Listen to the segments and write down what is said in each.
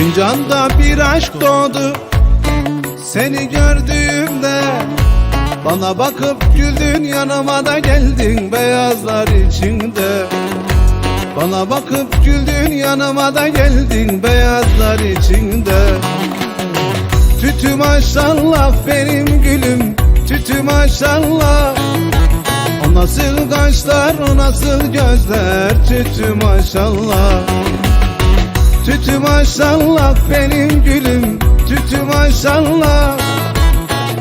Fincanda bir aşk doğdu. Seni gördüğümde Bana bakıp güldün yanıma da geldin beyazlar içinde. Bana bakıp güldün yanıma da geldin beyazlar içinde. Tütü maşallah benim gülüm Tütü maşallah O nasıl kaşlar o nasıl gözler Tütü maşallah Tütü maşallah benim gülüm Tütü maşallah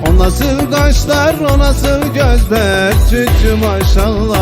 O nasıl kaşlar o nasıl gözler? Tütü maşallah